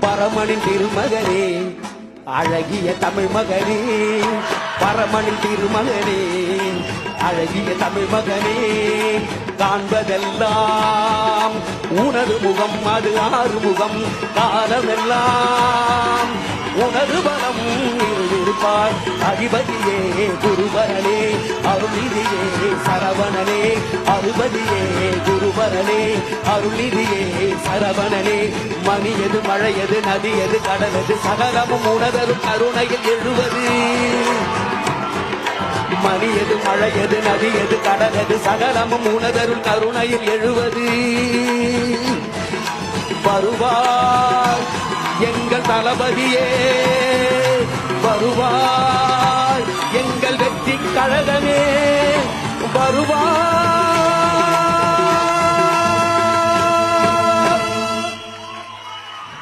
பரமனின் திருமகனே அழகிய தமிழ் மகனே பரமனின் திருமகனே அழகிய தமிழ் மகனே காண்பதெல்லாம் உனது முகம் அது ஆறு முகம் காலமெல்லாம் உனது பலம். இருப்பார் அதிபதியே குருபரனே அருளிதியே சரவணனே அருபதியே குருபரனே அருளிதியே சரவணனே. மணி எது மழை எது நதி எது கடல் எது சகலமும் உணதரும் கருணையில் எழுவது. மணி எது மழை எது நதி எது கடல் எது சகலமும் உணதருள் கருணையில் எழுவது. வருவாய் எங்கள் தளபதியே வருவாய் எங்கள் வெற்றி கழகமே வருவாய்